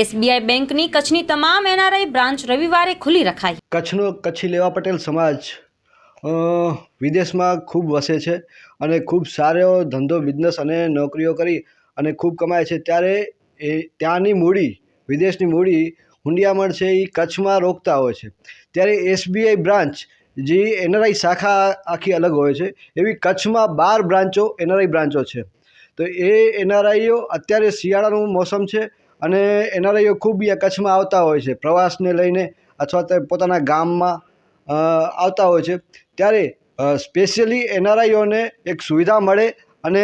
SBI બેંકની કચ્છની તમામ એનઆરઆઈ બ્રાન્ચ રવિવારે ખુલ્લી રખાઈ. કચ્છનો કચ્છી લેવા પટેલ સમાજ વિદેશમાં ખૂબ વસે છે અને ખૂબ સારો ધંધો, બિઝનેસ અને નોકરીઓ કરી અને ખૂબ કમાય છે. ત્યારે એ, ત્યાંની મૂડી, વિદેશની મૂડી હુંડિયામણ છે એ કચ્છમાં રોકતા હોય છે. ત્યારે એસબીઆઈ બ્રાન્ચ જે એનઆરઆઈ શાખા આખી અલગ હોય છે, એવી કચ્છમાં બાર બ્રાન્ચો, એનઆરઆઈ બ્રાન્ચો છે. તો એ એનઆરઆઈઓ અત્યારે શિયાળાનું મોસમ છે અને એનઆરઆઈઓ ખૂબ અહીંયા કચ્છમાં આવતા હોય છે. પ્રવાસને લઈને અથવા તો પોતાના ગામમાં આવતા હોય છે. ત્યારે સ્પેશિયલી એનઆરઆઈઓને એક સુવિધા મળે અને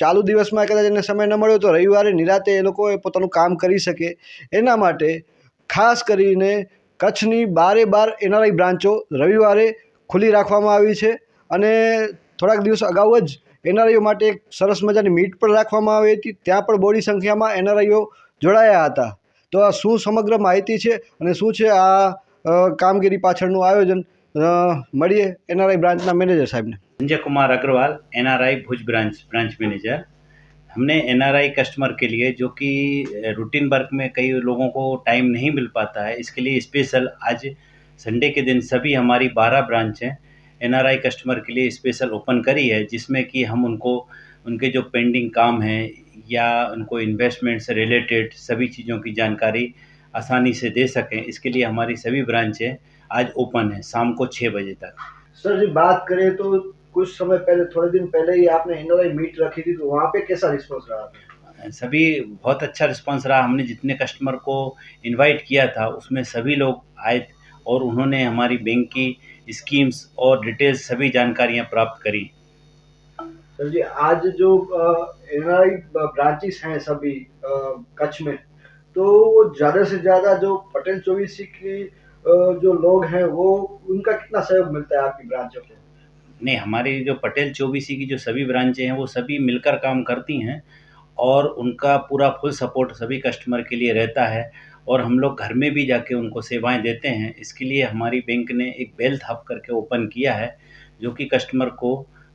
ચાલુ દિવસમાં કદાચ એને સમય ન મળ્યો તો રવિવારે, નિરાતે એ લોકો એ પોતાનું કામ કરી શકે. એના માટે ખાસ કરીને કચ્છની બારે બાર એનઆરઆઈ બ્રાન્ચો રવિવારે ખુલ્લી રાખવામાં આવી છે અને થોડાક દિવસ અગાઉ જ એનઆરઆઈઓ માટે એક સરસ મજાની મીટ પણ રાખવામાં આવી હતી. ત્યાં પણ બોડી સંખ્યામાં એનઆરઆઈઓ જોડાયા હતા તો આ શું સમગ્ર માહિતી છે અને શું છે આ અ, કામગીરી પાછળનું આયોજન અ, મળીએ એનઆરઆઈ બ્રાન્ચના મેનેજર સાહેબને Sanjay Kumar Agarwal NRI Bhuj branch branch manager हमने एनआरआई कस्टमर के लिए जो कि रूटीन वर्क में कई लोगों को टाइम नहीं मिल पाता है इसके लिए स्पेशल आज संडे के दिन सभी हमारी बारह ब्रांच हैं एनआरआई कस्टमर के लिए स्पेशल ओपन करी है जिसमें कि हम उनको उनके जो पेंडिंग काम हैं या उनको इन्वेस्टमेंट से रिलेटेड सभी चीज़ों की जानकारी आसानी से दे सकें इसके लिए हमारी सभी ब्रांचें आज ओपन है शाम को छः बजे तक। सर जी बात करें तो कुछ समय पहले थोड़े दिन पहले ही आपने एनआरआई मीट रखी थी तो वहाँ पे कैसा रिस्पॉन्स रहा था? सभी बहुत अच्छा रिस्पांस रहा। हमने जितने कस्टमर को इनवाइट किया था उसमें सभी लोग आए और उन्होंने हमारी बैंक की स्कीम्स और डिटेल्स सभी जानकारियाँ प्राप्त करी। सर जी, आज जो एनआरआई ब्रांचेस हैं सभी कच्छ में तो वो ज़्यादा से ज़्यादा जो पटेल चौबीसी की जो लोग हैं, वो, उनका कितना सहयोग मिलता है आपकी ब्रांचों को नहीं, हमारी जो पटेल चौबीसी की जो सभी ब्रांचें हैं, वो सभी मिलकर काम करती हैं और उनका पूरा फुल सपोर्ट सभी कस्टमर के लिए रहता है और हम लोग घर में भी जाके उनको सेवाएँ देते हैं। इसके लिए हमारी बैंक ने एक वेल्थ हब करके ओपन किया है, जो कि कस्टमर को